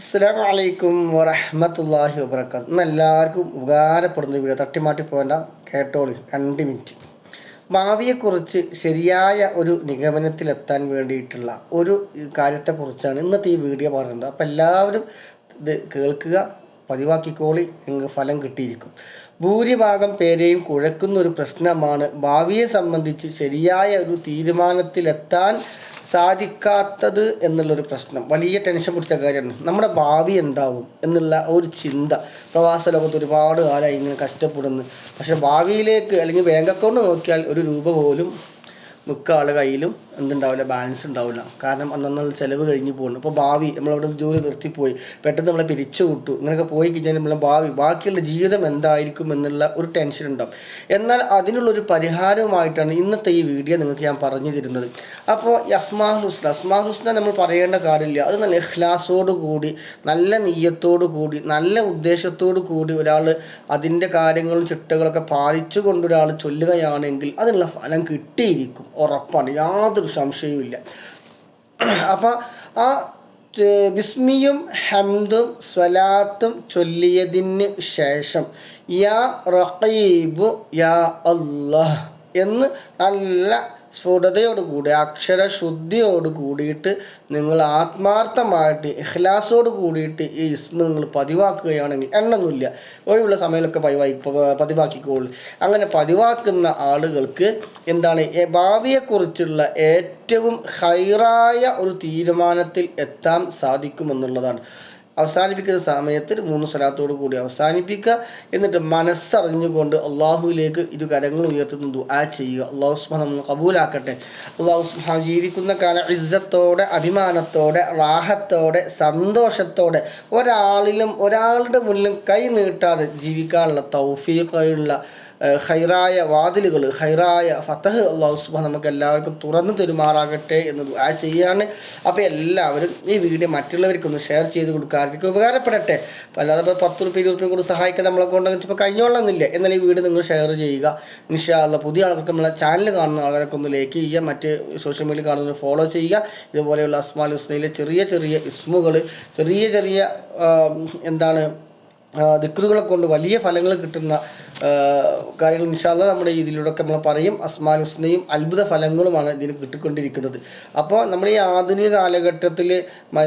അസ്സാം വലൈക്കും വറഹമത്തല്ലാഹി വബർക്കാത്ത് ഇന്ന് എല്ലാവർക്കും ഉപകാരപ്പെടുന്ന വീഡിയോ തട്ടിമാറ്റി പോകേണ്ട. കേട്ടോളി. രണ്ട് മിനിറ്റ്. ഭാവിയെക്കുറിച്ച് ശരിയായ ഒരു നിഗമനത്തിലെത്താൻ വേണ്ടിയിട്ടുള്ള ഒരു കാര്യത്തെക്കുറിച്ചാണ് ഇന്നത്തെ ഈ വീഡിയോ പറയുന്നത്. അപ്പോൾ എല്ലാവരും ഇത് കേൾക്കുക പതിവാക്കിക്കോളി നിങ്ങൾക്ക് ഫലം കിട്ടിയിരിക്കും. ഭൂരിഭാഗം പേരെയും കുഴക്കുന്ന ഒരു പ്രശ്നമാണ് ഭാവിയെ സംബന്ധിച്ച് ശരിയായ ഒരു തീരുമാനത്തിലെത്താൻ സാധിക്കാത്തത് എന്നുള്ളൊരു പ്രശ്നം. വലിയ ടെൻഷൻ പിടിച്ച കാര്യമാണ്. നമ്മുടെ ഭാവി എന്താവും എന്നുള്ള ഒരു ചിന്ത. പ്രവാസ ലോകത്ത് ഒരുപാട് കാലമായി ഇങ്ങനെ കഷ്ടപ്പെടുന്നു. പക്ഷെ ഭാവിയിലേക്ക് അല്ലെങ്കിൽ ബാങ്ക് അക്കൗണ്ട് നോക്കിയാൽ ഒരു രൂപ പോലും മിക്ക ആളുടെ കയ്യിലും എന്തുണ്ടാവില്ല ബാലൻസ് ഉണ്ടാവില്ല. കാരണം അന്നുള്ള ചിലവ് കഴിഞ്ഞ് പോകുന്നു അപ്പോൾ ഭാവി നമ്മളവിടെ ജോലി നിർത്തിപ്പോയി. പെട്ടെന്ന് നമ്മളെ പിരിച്ചു വിട്ടു. ഇങ്ങനെയൊക്കെ പോയി കഴിഞ്ഞാൽ നമ്മളെ ഭാവി ബാക്കിയുള്ള ജീവിതം എന്തായിരിക്കും എന്നുള്ള ഒരു ടെൻഷൻ ഉണ്ടാവും. എന്നാൽ അതിനുള്ളൊരു പരിഹാരവുമായിട്ടാണ് ഇന്നത്തെ ഈ വീഡിയോ നിങ്ങൾക്ക് ഞാൻ പറഞ്ഞു തരുന്നത്. അപ്പോൾ അസ്മാ ഹുസ്ന അസ്മാ ഹുസ്ന നമ്മൾ പറയേണ്ട കാര്യമില്ല. അത് നല്ല ഇഖ്ലാസോട് കൂടി നല്ല നെയ്യത്തോടു കൂടി നല്ല ഉദ്ദേശത്തോടു കൂടി ഒരാൾ അതിന്റെ കാര്യങ്ങളും ചിട്ടകളൊക്കെ പാലിച്ചു കൊണ്ടൊരാൾ ചൊല്ലുകയാണെങ്കിൽ അതിനുള്ള ഫലം കിട്ടിയിരിക്കും. ഉറപ്പാണ്. യാതൊരു സംശയവുമില്ല. അപ്പം ആ ബിസ്മിയും ഹംദും സ്വലാത്തും ചൊല്ലിയതിന് ശേഷം യാ റഖീബു യാ അല്ലാഹ് എന്ന് നല്ല സ്ഫുടതയോട് അക്ഷരശുദ്ധിയോട് കൂടിയിട്ട് നിങ്ങൾ ആത്മാർത്ഥമായിട്ട് ഇഹ്ലാസോട് കൂടിയിട്ട് ഈ ഇസ്മ നിങ്ങൾ പതിവാക്കുകയാണെങ്കിൽ എണ്ണൊന്നുമില്ല ഒഴിവുള്ള സമയത്തൊക്കെ പതിവായി പതിവാക്കിക്കോളൂ. അങ്ങനെ പതിവാക്കുന്ന ആളുകൾക്ക് എന്താണ് ഭാവിയെക്കുറിച്ചുള്ള ഏറ്റവും ഹൈറായ ഒരു തീരുമാനത്തിൽ എത്താൻ സാധിക്കുമെന്നുള്ളതാണ്. അവസാനിപ്പിക്കുന്ന സമയത്ത് മൂന്ന് സ്ഥലത്തോടു കൂടി അവസാനിപ്പിക്കുക. എന്നിട്ട് മനസ്സറിഞ്ഞുകൊണ്ട് അള്ളാഹുവിലേക്ക് ഇരു കരങ്ങൾ ഉയർത്തുന്ന ദുആ ചെയ്യുക. അള്ളാഹു സുബ്ഹാന നമ്മൾ കബൂലാക്കട്ടെ. അള്ളാഹു സുബ്ഹാന ജീവിക്കുന്ന കാല ഇസ്സത്തോടെ അഭിമാനത്തോടെ റാഹത്തോടെ സന്തോഷത്തോടെ ഒരാളിലും ഒരാളുടെ മുന്നിലും കൈ നീട്ടാതെ ജീവിക്കാനുള്ള തൗഫീഖുള്ള ഹൈറായ വാതിലുകൾ ഹൈറായ ഫത്തഹ് അള്ളാഹു സുബാൻ നമുക്ക് എല്ലാവർക്കും തുറന്നു തരുമാറാകട്ടെ എന്ന് ആ ചെയ്യാണ്. അപ്പോൾ എല്ലാവരും ഈ വീഡിയോ മറ്റുള്ളവർക്കൊന്ന് ഷെയർ ചെയ്ത് കൊടുക്കുക. ആർക്കൊക്കെ ഉപകാരപ്പെടട്ടെ? അല്ലാതെ ഇപ്പോൾ പത്ത് റുപ്യ ഇരുപത് റുപ്യ കൂടി സഹായിക്കാൻ നമ്മളെ കൊണ്ട് ഇപ്പോൾ കഴിഞ്ഞോളന്നില്ല എന്നാൽ ഈ വീഡിയോ നിങ്ങൾ ഷെയർ ചെയ്യുക. ഇൻഷാല്ല പുതിയ ആൾക്കാർക്ക് നമ്മളെ ചാനൽ കാണുന്ന ആൾക്കാരൊക്കെ ഒന്ന് ലൈക്ക് ചെയ്യുക. മറ്റ് സോഷ്യൽ മീഡിയ കാണുന്നവർ ഫോളോ ചെയ്യുക. ഇതുപോലെയുള്ള അസ്മാൽ ഹുസ്നയിലെ ചെറിയ ചെറിയ ഇസ്മുകൾ ചെറിയ ചെറിയ എന്താണ് ദിക്റുകളെ കൊണ്ട് വലിയ ഫലങ്ങൾ കിട്ടുന്ന കാര്യങ്ങൾ ഇൻഷാല്ല നമ്മുടെ ഇതിലൂടെയൊക്കെ നമ്മൾ പറയും. അസ്മാനുസ്നയും അത്ഭുത ഫലങ്ങളുമാണ് ഇതിന് കിട്ടിക്കൊണ്ടിരിക്കുന്നത്. അപ്പോൾ നമ്മൾ ഈ ആധുനിക കാലഘട്ടത്തിൽ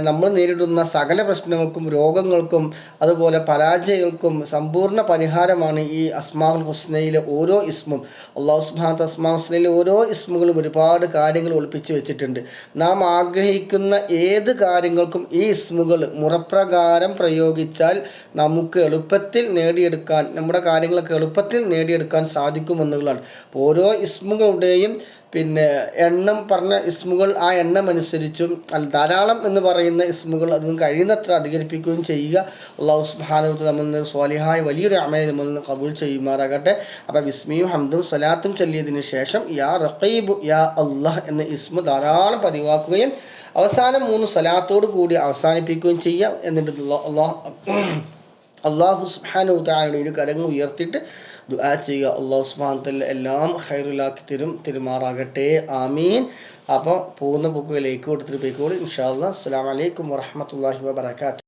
നമ്മൾ നേരിടുന്ന സകല പ്രശ്നങ്ങൾക്കും രോഗങ്ങൾക്കും അതുപോലെ പരാജയങ്ങൾക്കും സമ്പൂർണ പരിഹാരമാണ് ഈ അസ്മാൽ ഹുസ്നയിലെ ഓരോ ഇസ്മും. അള്ളാഹു സുബാത്ത് അസ്മാ ഹുസ്നയിലെ ഓരോ ഇസ്മുകളും ഒരുപാട് കാര്യങ്ങൾ ഒളിപ്പിച്ച് വെച്ചിട്ടുണ്ട്. നാം ആഗ്രഹിക്കുന്ന ഏത് കാര്യങ്ങൾക്കും ഈ ഇസ്മുകൾ മുറപ്രകാരം പ്രയോഗിച്ചാൽ നമുക്ക് എളുപ്പത്തിൽ നേടിയെടുക്കാൻ നമ്മുടെ കാര്യങ്ങളൊക്കെ എളുപ്പത്തിൽ നേടിയെടുക്കാൻ സാധിക്കുമെന്നുള്ളതാണ്. ഓരോ ഇസ്മുകളുടെയും പിന്നെ എണ്ണം പറഞ്ഞ ഇസ്മുകൾ ആ എണ്ണം അനുസരിച്ചും അല്ല ധാരാളം എന്ന് പറയുന്ന ഇസ്മുകൾ അതിന് കഴിയുന്നത്ര അധികരിപ്പിക്കുകയും ചെയ്യുക. അള്ളാഹു സുബാനത്ത് നമ്മൾ സ്വാലിഹായ വലിയൊരു അമയെ നമ്മൾ കബൂൽ ചെയ്യുമാറാകട്ടെ. അപ്പോൾ വിസ്മിയും ഹംദും സലാത്തും ചൊല്ലിയതിന് ശേഷം യാ റഖീബു യാ അള്ളാഹ് എന്ന ഇസ്മു ധാരാളം പതിവാക്കുകയും അവസാനം മൂന്ന് സലാത്തോടു കൂടി അവസാനിപ്പിക്കുകയും ചെയ്യാം എന്നിട്ട് അള്ളാഹ് അള്ളാഹു സുബാനു തായുടെ ഒരു കരങ്ങൾ ഉയർത്തിയിട്ട് ദുആ ചെയ്യുക. അള്ളാഹു സുബാൻ എല്ലാം ഹൈറിലാക്കി തരും തിരുമാറാകട്ടെ. ആമീൻ. അപ്പോൾ പോകുന്ന ബുക്കുകളിലേക്ക് ലൈക്ക് കൊടുത്തിട്ട് പോയിക്കോളൂ. ഇൻഷാ അല്ലാ അസ്സാം വലൈക്കും വാഹമത്തല്ലാഹി വാബർക്കാത്തു